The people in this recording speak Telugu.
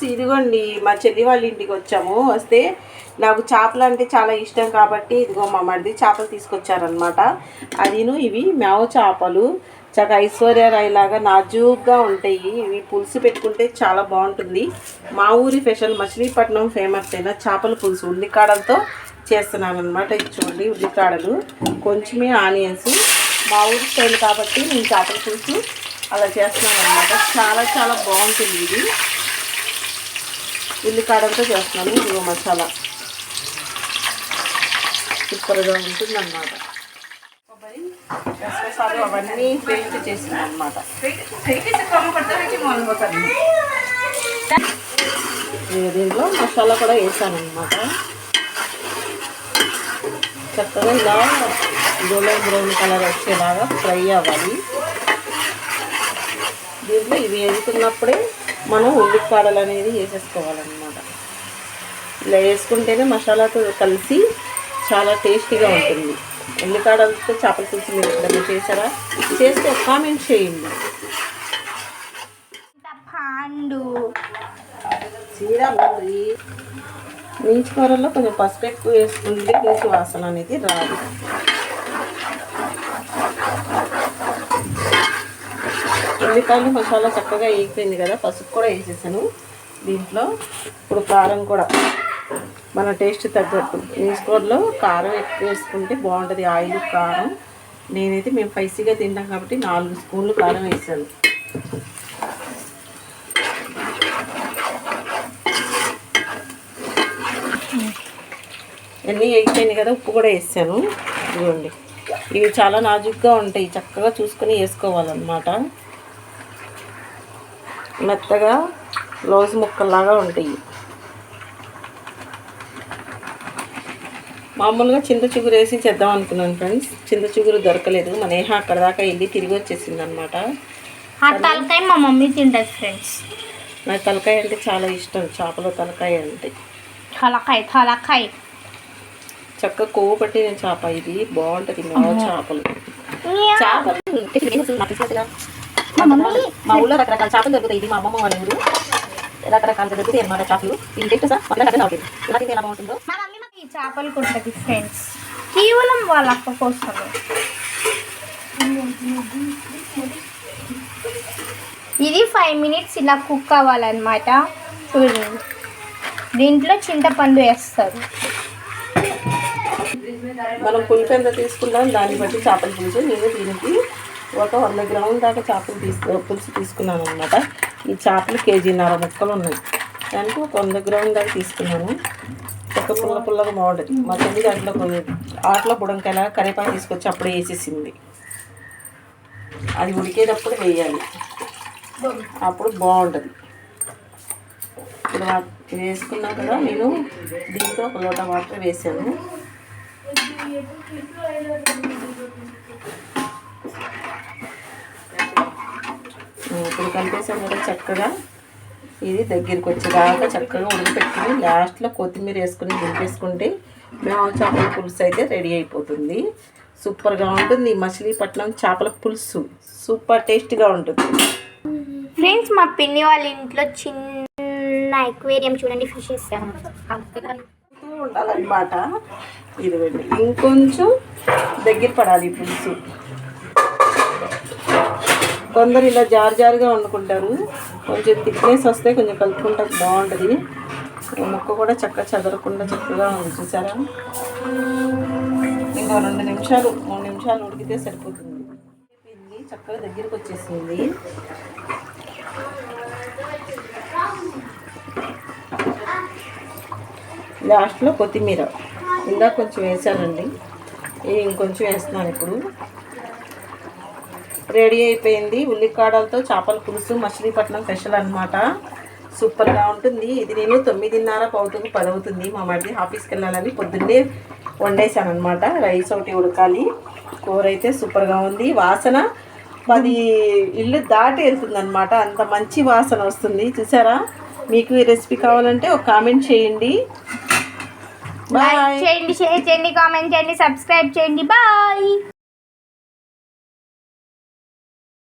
ఫ్రెండ్స్ ఇదిగోండి మా చెల్లి వాళ్ళ ఇంటికి వచ్చాము. వస్తే నాకు చేపలు అంటే చాలా ఇష్టం కాబట్టి ఇదిగో మా మరిది చేపలు తీసుకొచ్చారనమాట అదిను ఇవి మేవ చేపలు. చక్కగా ఐశ్వర్య రాయలాగా నాజూగ్గా ఉంటాయి. ఇవి పులుసు పెట్టుకుంటే చాలా బాగుంటుంది. మా ఊరి స్పెషల్ మచిలీపట్నం ఫేమస్ అయిన చేపల పులుసు ఉల్లికాడలతో చేస్తున్నాను అనమాట ఇది చూడండి ఉల్లికాడలు. కొంచెమే ఆనియన్స్. మా ఊరి స్టైల్ కాబట్టి నేను చేపల పులుసు అలా చేస్తున్నాను అనమాట చాలా చాలా బాగుంటుంది ఇది. ఉల్లికాడంతో చేస్తున్నాను. ఇదిగో మసాలా. సూపర్గా ఉంటుంది అన్నమాట కొబ్బరి అవన్నీ పేస్ట్ చేసింది అనమాట దీంట్లో మసాలా కూడా వేసాను అనమాట చక్కగా ఇలా గోల్డెన్ బ్రౌన్ కలర్ వచ్చేలాగా ఫ్రై అవ్వాలి. దీంట్లో ఇవి వేసుకున్నప్పుడే మనం ఉల్లిపాయలు అనేది వేసేసుకోవాలన్నమాట. ఇలా వేసుకుంటేనే మసాలాతో కలిసి చాలా టేస్టీగా ఉంటుంది. ఉల్లికాడలతో చేపల పులుసు మీరు ఎప్పుడైనా చేశారా? చేస్తే కామెంట్ చేయండి. పాండు. చీర నీచు కూరలో కొంచెం పసుపు ఎక్కువ వేసుకుంటే నీచు వాసన అనేది రాదు. ఉల్లిపాయలు మసాలా చక్కగా వేగిపోయింది కదా పసుపు కూడా వేసేసాను. దీంట్లో ఇప్పుడు కారం కూడా మన టేస్ట్ తగ్గట్టు. వేసుకోవడంలో కారం ఎక్కువ వేసుకుంటే బాగుంటుంది ఆయిల్ కారం. నేనైతే మేము స్పైసీగా తింటాం కాబట్టి నాలుగు స్పూన్లు కారం వేసాను. అన్నీ వేగిపోయింది కదా ఉప్పు కూడా వేసాను. ఇదిగోండి. ఇవి చాలా నాజుగ్గా ఉంటాయి చక్కగా చూసుకొని వేసుకోవాలన్నమాట. మెత్తగా లోజు ముక్కల్లాగా ఉంటాయి. మామూలుగా చింత చిగురు వేసి చేద్దాం అనుకున్నాను ఫ్రెండ్స్. చింత చిగురు దొరకలేదు. మన నేహ అక్కడ దాకా వెళ్ళి తిరిగి వచ్చేసింది అనమాట తలకాయ మా మమ్మీ తింటది ఫ్రెండ్స్. నాకు తలకాయ అంటే చాలా ఇష్టం. చేపల తలకాయ అంటే. తలకాయ తలకాయ. చక్కగా కొవ్వు పట్టిన చేప ఇది. బాగుంటుంది. మా చేపలు. చేపలు. మా ఊళ్ళో రకరకాల చేపలు దొరుకుతాయి. ఇది మా అమ్మమ్మ వాళ్ళ ఊరు. రకరకాల దొరుకుతాయి అన్నమాట చేపలు ఇది టేస్ట్ సార్ అవుతుంది ఇలా తింటే ఎలా బాగుంటుందో? మా మమ్మీ మాకు ఈ చేపలు కొట్టది ఫ్రెండ్స్ కేవలం వాళ్ళ అక్క కోసమే ఇది ఫైవ్ మినిట్స్ ఇలా కుక్ అవ్వాలన్నమాట. చూడండి దీంట్లో చింతపండు వేస్తారు. మనం పులుపు ఎంత తీసుకుంటాం దాన్ని బట్టి చేపల పులుసు నేను దీనికి ఒక వంద గ్రాముల దాకా చేపలు తీసుకు పులుసు తీసుకున్నాను అనమాట ఈ చేపలు కేజీన్నర ముక్కలు ఉన్నాయి. దానికి ఒక వంద గ్రాముల దాకా తీసుకున్నాను. ఒక పుల్ల పుల్లగా బాగుంటుంది మా తల్లి దాంట్లో ఆటలో బుడంకాయలా కరివేపాకు తీసుకొచ్చి అప్పుడే వేసేసింది. అది ఉడికేటప్పుడు వేయాలి. అప్పుడు బాగుంటుంది ఇప్పుడు ఇది వేసుకున్నా కదా నేను దీంతో ఒక లోట వాటర్ వేసాను. ఇప్పుడు కలిపేసాం కదా చక్కగా. ఇది దగ్గరికి వచ్చేదాకా చక్కగా ఉడకపెట్టుకుని లాస్ట్లో కొత్తిమీర వేసుకుని దింపేసుకుంటే మేము చేపల పులుసు అయితే రెడీ అయిపోతుంది. సూపర్గా ఉంటుంది మచిలీపట్నం చేపల పులుసు. సూపర్ టేస్ట్గా ఉంటుంది. ఫ్రెండ్స్ మా పిన్ని వాళ్ళ ఇంట్లో చిన్న ఎక్వేరియం చూడండి ఫిషెస్ ఉండాలన్నమాట. ఇదిగోండి ఇంకొంచెం దగ్గర పడాలి పులుసు. కొందరు ఇలా జారు జారుగా వండుకుంటారు. కొంచెం థిక్నెస్ వస్తే కొంచెం కలుపుకుంటే బాగుంటుంది. ముక్క కూడా చక్కగా చదరకుండా చక్కగా ఉంది. చూసారా? ఇంకా రెండు నిమిషాలు మూడు నిమిషాలు ఉడికితే సరిపోతుంది. చక్కగా దగ్గరికి వచ్చేసింది. లాస్ట్లో కొత్తిమీర. ఇందాక కొంచెం వేసానండి ఇంకొంచెం వేస్తున్నాను ఇప్పుడు. రెడీ అయిపోయింది. ఉల్లికాడలతో చేపల పులుసు మచిలీపట్నం స్పెషల్ అన్నమాట. సూపర్గా ఉంటుంది. ఇది నేను తొమ్మిదిన్నర పౌటుకు పది అవుతుంది మా మరిది ఆఫీస్కి వెళ్ళాలని పొద్దున్నే వండేసాను అనమాట రైస్ ఒకటి ఉడకాలి. కూర అయితే సూపర్గా ఉంది. వాసన పది ఇల్లు దాటి వెళ్తుంది అనమాట అంత మంచి వాసన వస్తుంది. చూసారా? మీకు ఈ రెసిపీ కావాలంటే ఒక కామెంట్ చేయండి. బాయ్ చేయండి షేర్ చేయండి కామెంట్ చేయండి సబ్స్క్రైబ్ చేయండి. బాయ్.